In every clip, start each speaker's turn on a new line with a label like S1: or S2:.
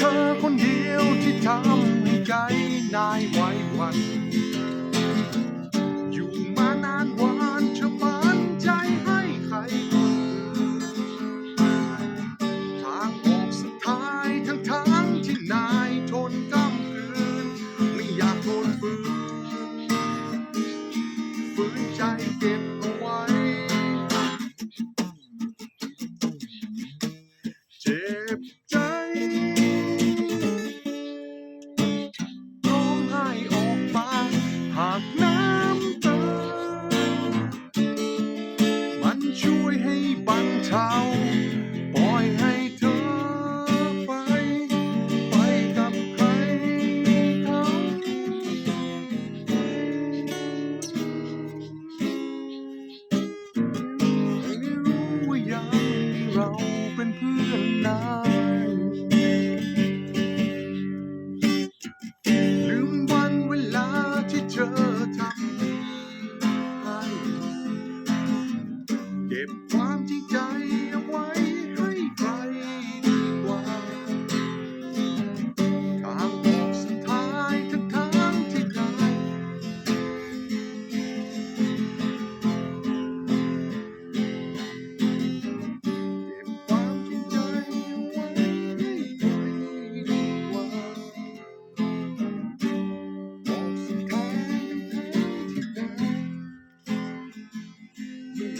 S1: เธอคนเดียวที่ทำให้ใจนายไหวหวั่นอยู่มานานหวานเธอปานใจให้ใครคนทางออกสุดท้ายทั้งทางที่นายทนกำกืนไม่อยากทนฝืนฝืนใจเก็บเอาไว้เจ็บ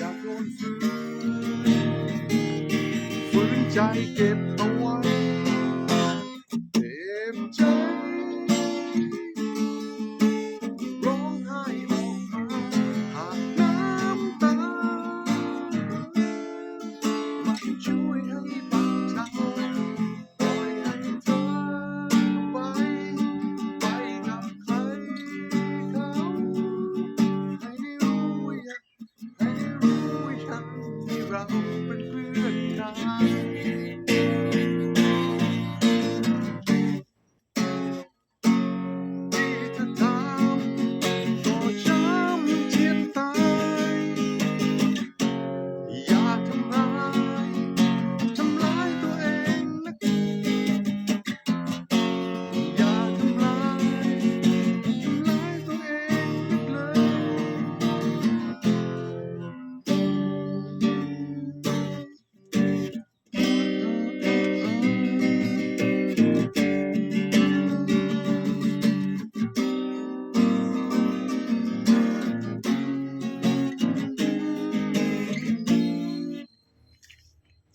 S1: อยากโดนฟื้นฝืนใจเก็บเอาไว้